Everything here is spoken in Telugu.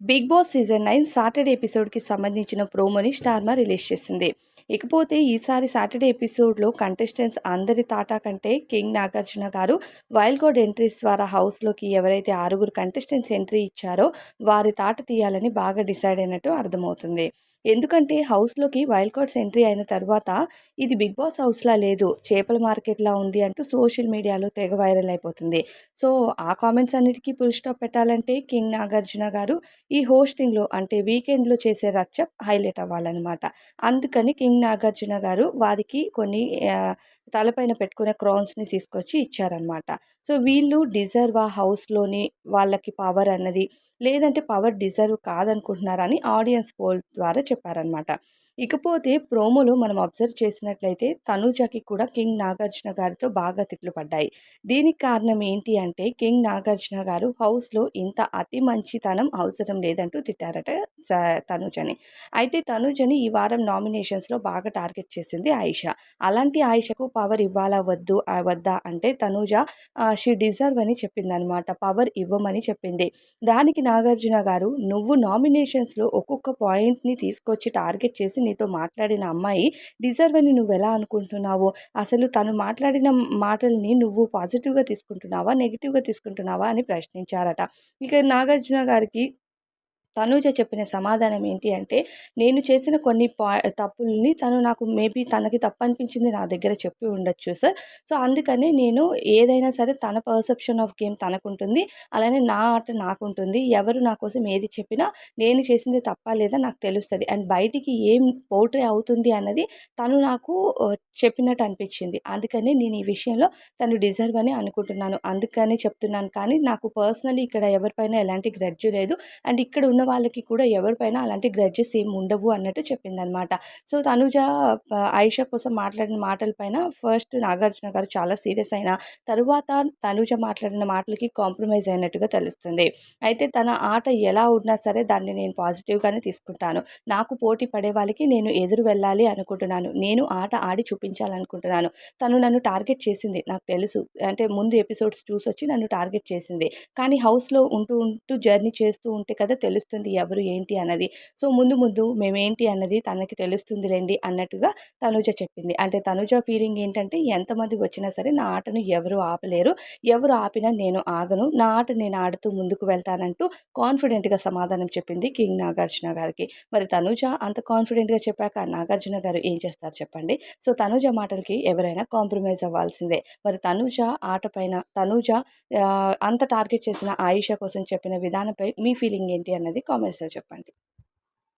Bigg Boss season nine Saturday ఎపిసోడ్కి సంబంధించిన ప్రోమోని స్టార్మా రిలీజ్ చేసింది. ఇకపోతే ఈసారి సాటర్డే ఎపిసోడ్లో కంటెస్టెంట్స్ అందరి తాటా కంటే కింగ్ నాగార్జున గారు వైల్డ్ గోడ్ ఎంట్రీస్ ద్వారా హౌస్లోకి ఎవరైతే ఆరుగురు కంటెస్టెంట్స్ ఎంట్రీ ఇచ్చారో వారి తాట తీయాలని బాగా డిసైడ్ అయినట్టు అర్థమవుతుంది. ఎందుకంటే హౌస్లోకి వైల్డ్ కార్డ్స్ ఎంట్రీ అయిన తర్వాత ఇది బిగ్ బాస్ హౌస్లా లేదు. చేపల మార్కెట్లా ఉంది అంటూ సోషల్ మీడియాలో తెగ వైరల్ అయిపోతుంది. సో ఆ కామెంట్స్ అన్నిటికీ ఫుల్ స్టాప్ పెట్టాలంటే కింగ్ నాగార్జున గారు ఈ హోస్టింగ్లో అంటే వీకెండ్లో చేసే రచ్చ హైలైట్ అవ్వాలన్నమాట. అందుకని కింగ్ నాగార్జున గారు వారికి కొన్ని తలపైన పెట్టుకునే క్రౌన్స్ని తీసుకొచ్చి ఇచ్చారనమాట సో వీళ్ళు డిజర్వ్ ఆ హౌస్లోని వాళ్ళకి పవర్ అన్నది లేదంటే పవర్ డిజర్వ్ కాదనుకుంటున్నారని ఆడియన్స్ పోల్ ద్వారా చెప్పారనమాట. ఇకపోతే ప్రోమోలో మనం అబ్జర్వ్ చేసినట్లయితే తనూజకి కూడా కింగ్ నాగార్జున గారితో బాగా తిట్లు పడ్డాయి. దీనికి కారణం ఏంటి అంటే కింగ్ నాగార్జున గారు హౌస్లో ఇంత అతి మంచితనం అవసరం లేదంటూ తిట్టారట తనూజని. అయితే తనూజని ఈ వారం నామినేషన్స్లో బాగా టార్గెట్ చేసింది ఆయిష. అలాంటి ఆయిషకు పవర్ ఇవ్వాలా వద్దు వద్దా అంటే తనూజ షీ డిజర్వ్ అని చెప్పింది అనమాట పవర్ ఇవ్వమని చెప్పింది. దానికి నాగార్జున గారు నువ్వు నామినేషన్స్లో ఒక్కొక్క పాయింట్ని తీసుకొచ్చి టార్గెట్ చేసి నీతో మాట్లాడిన అమ్మాయి డిజర్వ్ అని నువ్వు ఎలా అనుకుంటున్నావు? అసలు తను మాట్లాడిన మాటల్ని నువ్వు పాజిటివ్గా తీసుకుంటున్నావా? నెగిటివ్గా తీసుకుంటున్నావా? అని ప్రశ్నించారట. ఇక నాగార్జున గారికి తనూజ చెప్పిన సమాధానం ఏంటి అంటే నేను చేసిన కొన్ని పా తప్పుల్ని తను నాకు మేబీ తనకి తప్పు అనిపించింది నా దగ్గర చెప్పి ఉండొచ్చు సార్. సో అందుకనే నేను ఏదైనా సరే తన పర్సెప్షన్ ఆఫ్ గేమ్ తనకుంటుంది అలానే నా ఆట నాకుంటుంది ఎవరు నా కోసం ఏది చెప్పినా నేను చేసింది తప్ప లేదా నాకు తెలుస్తుంది. అండ్ బయటికి ఏం పోట్రే అవుతుంది అన్నది తను నాకు చెప్పినట్టు అనిపించింది. అందుకనే నేను ఈ విషయంలో తను డిజర్వ్ అని అనుకుంటున్నాను. అందుకనే చెప్తున్నాను. కానీ నాకు పర్సనలీ ఇక్కడ ఎవరిపైన ఎలాంటి గ్రడ్జ్ లేదు. అండ్ ఇక్కడ ఉన్న ఉన్న వాళ్ళకి కూడా ఎవరిపైన అలాంటి గ్రడ్జెస్ ఏమి ఉండవు అన్నట్టు చెప్పిందనమాట. సో తనుజ ఆ, ఆయిషా కోసం మాట్లాడిన మాటల పైన ఫస్ట్ నాగార్జున గారు చాలా సీరియస్ అయిన తరువాత తనుజ మాట్లాడిన మాటలకి కాంప్రమైజ్ అయినట్టుగా తెలుస్తుంది. అయితే తన ఆట ఎలా ఉన్నా సరే దాన్ని నేను పాజిటివ్గానే తీసుకుంటాను. నాకు పోటీ పడే వాళ్ళకి నేను ఎదురు వెళ్ళాలి అనుకుంటున్నాను. నేను ఆట ఆడి చూపించాలనుకుంటున్నాను. తను నన్ను టార్గెట్ చేసింది నాకు తెలుసు. అంటే ముందు ఎపిసోడ్స్ చూసొచ్చి నన్ను టార్గెట్ చేసింది. కానీ హౌస్లో ఉంటూ ఉంటూ జర్నీ చేస్తూ ఉంటే కదా తెలుస్తుంది. ఎవరు ఏంటి అన్నది. సో ముందు ముందు మేమేంటి అన్నది తనకి తెలుస్తుందిలేండి అన్నట్టుగా తనుజ చెప్పింది. అంటే తనుజ ఫీలింగ్ ఏంటంటే ఎంతమంది వచ్చినా సరే నా ఆటను ఎవరు ఆపలేరు. ఎవరు ఆపినా నేను ఆగను. నా ఆట నేను ఆడుతూ ముందుకు వెళ్తానంటూ కాన్ఫిడెంట్గా సమాధానం చెప్పింది కింగ్ నాగార్జున గారికి. మరి తనుజ అంత కాన్ఫిడెంట్గా చెప్పాక నాగార్జున గారు ఏం చేస్తారు చెప్పండి? సో తనుజ మాటలకి ఎవరైనా కాంప్రమైజ్ అవ్వాల్సిందే. మరి తనుజ ఆట పైన తనుజ అంత టార్గెట్ చేసిన ఆయుష కోసం చెప్పిన విధానంపై మీ ఫీలింగ్ ఏంటి అన్నది కామెంట్స్లో చెప్పండి.